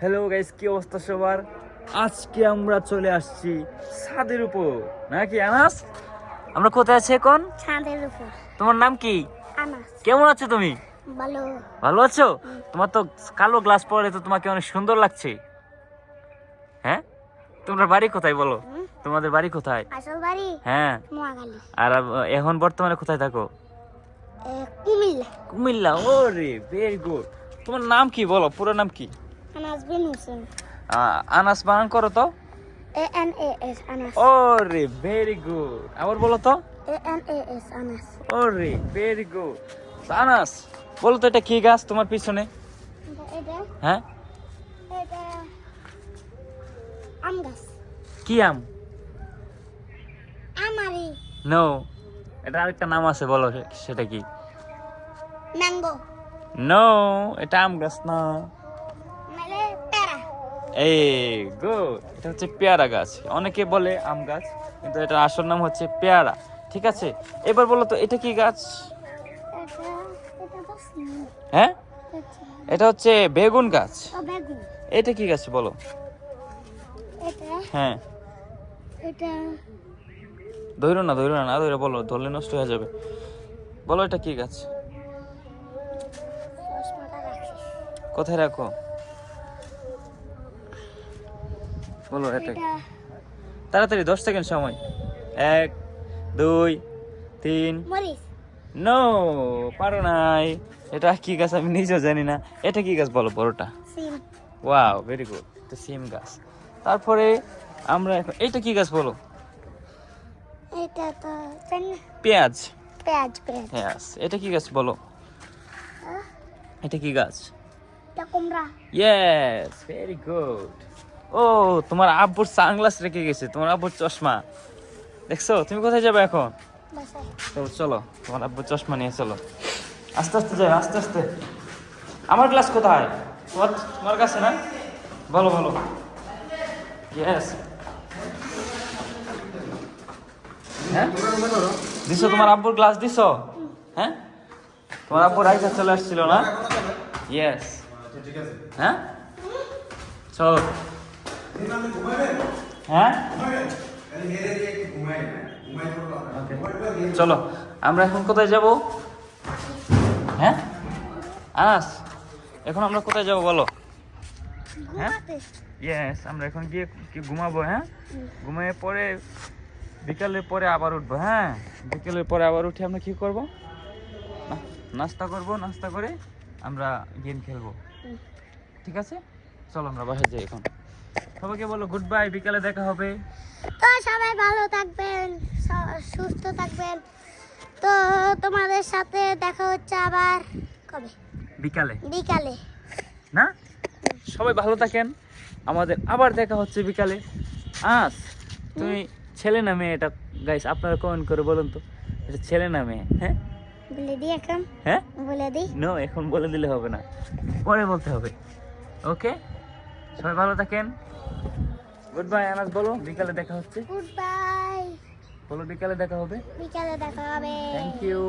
Hello guys কি অবস্থা সবার? আজকে আমরা চলে আসছি ছাদের উপর। নাকি আনাস? আমরা কোথায় আছি এখন? ছাদের উপর। তোমার নাম কি? আনাস। কেমন আছো তুমি? ভালো। ভালো আছো? তোমার তো কালো গ্লাস পরে তো তোমাকে অনেক সুন্দর লাগছে। হ্যাঁ? তোমার বাড়ি কোথায় বলো? তোমাদের বাড়ি কোথায়? আসল বাড়ি? হ্যাঁ। নোয়াখালী আর এখন বর্তমানে কোথায় থাকো? কুমিল্লা। কুমিল্লা ওরে ভেরি গুড তোমার নাম কি বলো? পুরো নাম কি? আনাস বিন হোসেন আনাস বানান করো তো। A N A S Anas ওরে ভেরি গুড আবার বলো তো। A N A S Anas ওরে ভেরি গুড আনাস বলো তো এটা কি গাছ তোমার পিছনে? এটা হ্যাঁ? এটা আম গাছ। কি আম? আমারি নো এটা আরেকটা নাম আছে বলো সেটা কি? ম্যাঙ্গো নো এটা আম গাছ না। এই গুড এটা হচ্ছে পেয়ারা গাছ। অনেকে বলে আম গাছ, কিন্তু এটা আসল নাম হচ্ছে পেয়ারা। ঠিক আছে? এবার বলো তো, এটা কি গাছ? হ্যাঁ? এটা হচ্ছে বেগুন গাছ। এটা কি গাছ বলো? হ্যাঁ। এটা ধরো না ধরো না না ধরে বলো, ধরলে নষ্ট হয়ে যাবে। বলো এটা কি গাছ? কোথায় রাখো? বলো তাড়াতাড়ি দশ সেকেন্ড সময়। এক দুই তিন। নো পারো নাই। এটা কি গাছ আমি নিজেও জানি না। এটা কি গাছ বলো বড়টা? ওয়াও ভেরি গুড সিম গাছ। তারপরে আমরা এখন এটা কি গাছ বলো? এটা তো পেঁয়াজ। পেঁয়াজ পেঁয়াজ। এটা কি গাছ বলো? এটা কি গাছ? এটা কুমড়া। ইয়েস ভেরি গুড ও তোমার আব্বুর সানগ্লাস রেখে গেছে তোমার আব্বুর চশমা। দেখছ তুমি কোথায় যাবে এখন? তো চলো তোমার আব্বুর চশমা নিয়ে চলো। আস্তে আস্তে যাই আস্তে আস্তে। আমার গ্লাস কোথায়? তোমার তোমার কাছে না? বলো বলো। ইয়েস হ্যাঁ? দিছো তোমার আব্বুর গ্লাস দিছো? হ্যাঁ? তোমার আব্বুর আইসা চলে আসছিল না? ইয়েস হ্যাঁ? চলো। হ্যাঁ. চলো আমরা এখন কোথায় যাব? হ্যাঁ? আনাস এখন আমরা কোথায় যাব বলো? হ্যাঁ? ইয়েস আমরা এখন গিয়ে কি ঘুমাবো হ্যাঁ? ঘুমিয়ে পরে বিকালের পরে আবার উঠবো হ্যাঁ? বিকেলের পরে আবার উঠে আমরা কি করব? নাস্তা করব নাস্তা করে আমরা গেম খেলব। ঠিক আছে? চলো আমরা বাসায় যাই এখন। সবাইকে বলো গুড বাই বিকালে দেখা হবে। তো সবাই ভালো থাকবেন সুস্থ থাকবেন। তো তোমাদের সাথে দেখা হচ্ছে আবার কবে? বিকালে। বিকালে। না? সবাই ভালো থাকেন। আমাদের আবার দেখা হচ্ছে বিকালে। আস তুমি ছেলে না মেয়ে এটা? গাইস আপনারা কমেন্ট করে বলুন তো এটা ছেলে না মেয়ে? হ্যাঁ? বলে দিই এখন? হ্যাঁ? বলে দিই? নো এখন বলে দিলে হবে না। পরে বলতে হবে। ওকে সবাই ভালো থাকেন। গুড বাই আনাস বলো বিকালে দেখা হচ্ছে। গুড বাই বলো বিকালে দেখা হবে। বিকালে দেখা হবে। Thank you